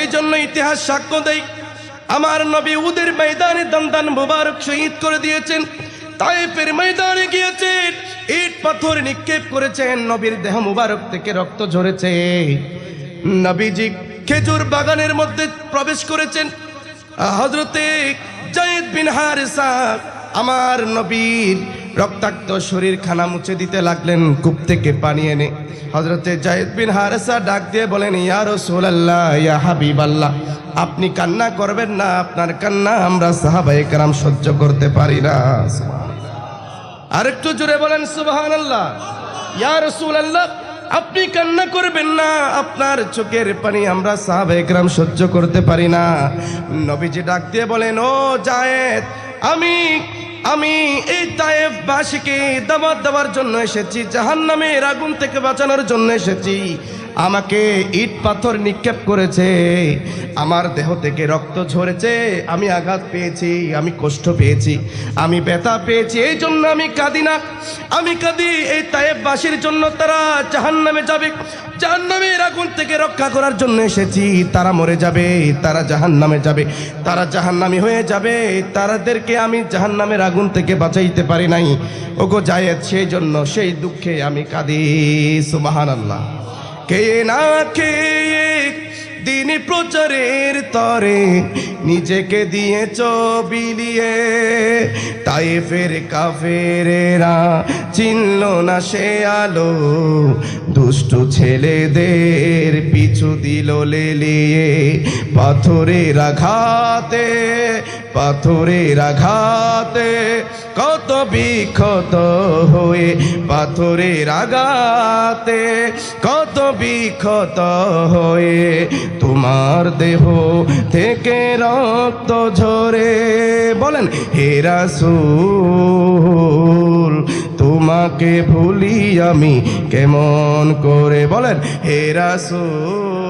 এই জন্য ইতিহাস সাক্ষ্য দেয় আমার নবী উদের ময়দানে দন্দান মুবারক শহীদ করে দিয়েছেন। তাইফের ময়দানে গিয়েছেন। ইট পাথর নিক্ষেপ করেছেন। নবীর দেহ মুবারক থেকে রক্ত ঝরেছে। নবীজি খেজুর বাগানের মধ্যে প্রবেশ করেছেন। হজরতে জায়েদ বিন হারেসা, আমার নবীর রক্তাক্ত শরীর খানা মুছে দিতে লাগলেন, কূপ থেকে পানি এনে। হজরতে জায়েদ বিন হারেসা ডাক দিয়ে বলেন, ইয়া রাসূলুল্লাহ, ইয়া হাবিবাল্লাহ, আপনি কান্না করবেন না, আপনার কান্না আমরা সাহাবায়ে কেরাম সহ্য করতে পারি না। আরেকটু জোরে বলেন, সুবহানাল্লাহ, ইয়া রাসূলুল্লাহ, আপনি কান্না করবেন না, আপনার চোখের পানি আমরা সাহাবে একরাম সহ্য করতে পারি না। নবীজি ডাক দিয়ে বলেন, ও জায়েদ, আমি আমি এই তায়েফ বাসীকে দাবাত দেওয়ার জন্য এসেছি জাহান্নামের আগুন থেকে বাঁচানোর জন্য এসেছি। আমাকে ইট পাথর নিক্ষেপ করেছে, আমার দেহ থেকে রক্ত ঝরেছে, আমি আঘাত পেয়েছি, আমি কষ্ট পেয়েছি, আমি ব্যথা পেয়েছি, এই জন্য আমি কাঁদি না। আমি কাঁদি এই তায়েববাসীর জন্য, তারা জাহান্নামে যাবে। জাহান জাহান্নামের আগুন থেকে রক্ষা করার জন্য এসেছি, তারা মরে যাবে, তারা জাহান্নামে যাবে, তারা জাহান্নামি হয়ে যাবে, তারাদেরকে আমি জাহান্নামের আগুন থেকে বাঁচাইতে পারি নাই। ওগো জায়েদ, সেই জন্য সেই দুঃখে আমি কাঁদি, সুবহানাল্লাহ। কে না খেয়ে দিন প্রচারের তরে নিজেকে দিয়েছ বিলিয়ে। তাইফের কাফেরেরা চিনল না সে আলো, দুষ্টু ছেলেদের পিছু দিল লেলিয়ে। পাথরের আঘাতে পাথরের আঘাতে কত বিক্ষত হয়ে পাথরের আঘাতে কত বিক্ষত হয়ে তোমার দেহ থেকে রক্ত ঝরে। বলেন, হে রাসূল, তোমাকে ভুলি আমি কেমন করে? বলেন, হে রাসূল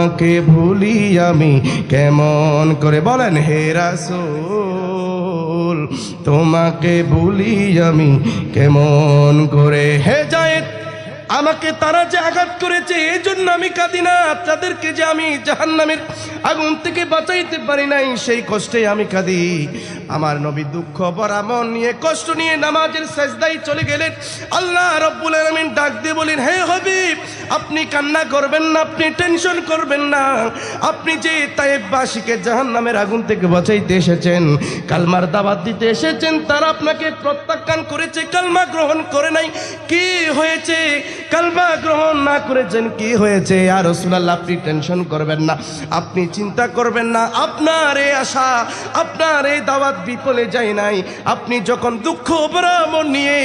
তোমাকে ভুলি আমি কেমন করে বলেন, হে রাসূল? তোমাকে ভুলি আমি কেমন করে? হে জায়েদ, আমাকে তারা যে আঘাত করেছে এই জন্য আমি কাঁদি না। তাদেরকে যে আমি জাহান্নামের আগুন থেকে বাঁচাইতে পারি নাই, সেই কষ্টে আমি কাঁদি। আমার নবী দুঃখ ভরা মন নিয়ে কষ্ট নিয়ে নামাজের সেজদাই চলে গেলেন। আল্লাহ রব্বুল আলামিন ডাক দিয়ে বলেন, হে হবিব আপনি কান্না করবেন না, আপনি টেনশন করবেন না। আপনি যে তাইবাসীকে জাহান্নামের আগুন থেকে বাঁচাইতে এসেছেন, কালমার দাবাত দিতে এসেছেন, তারা আপনাকে প্রত্যাখ্যান করেছে, কালমা গ্রহণ করে নাই। কি হয়েছে? কালমা গ্রহণ না করেছেন, কি হয়েছে? আর রসুলাল্লাহ, আপনি টেনশন করবেন না, আপনি চিন্তা করবেন না। আপনার এই আশা, আপনার এই দাওয়াত বিপলে যায় নাই। আপনি যখন দুঃখ বরাবর নিয়ে,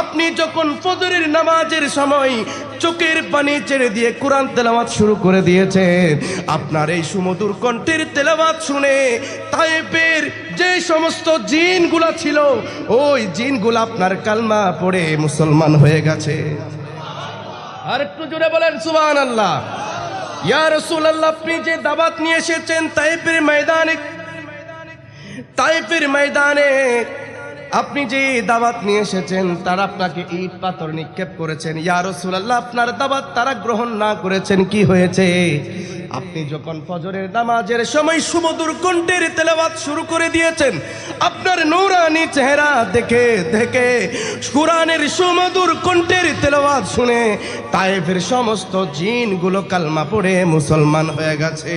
আপনি যখন ফজরের নামাজের সময় চোখের পানি ছেড়ে দিয়ে কোরআন তেলাওয়াত শুরু করে দিয়েছেন আপনার এই সুমধুর কণ্ঠের তেলাওয়াত শুনে তাইপের যে সমস্ত জিনগুলা ছিল, ওই জিনগুলা আপনার কালমা পড়ে মুসলমান হয়ে গেছে। আর একটু জোরে বলেন সুবান আল্লাহ ইয়ার ইয়া আল্লাহ আপনি যে দাবাত নিয়ে এসেছেন তাইপের ময়দানে তাইপের ময়দানে আপনি যে দাবাত নিয়ে এসেছেন, তারা আপনাকে ইট পাথর নিক্ষেপ করেছেন। ইয়া রাসূলুল্লাহ, আপনার দাবাত তারা গ্রহণ না করেছেন, কি হয়েছে? আপনি যখন ফজরের নামাজের সময় সুমধুর কণ্ঠের তেলাওয়াত শুরু করে দিয়েছেন, আপনার নৌরানি চেহারা দেখে দেখে কোরআনের সুমধুর কণ্ঠের তেলাওয়াত শুনে তায়েফের সমস্ত জিনগুলো কালমা পড়ে মুসলমান হয়ে গেছে।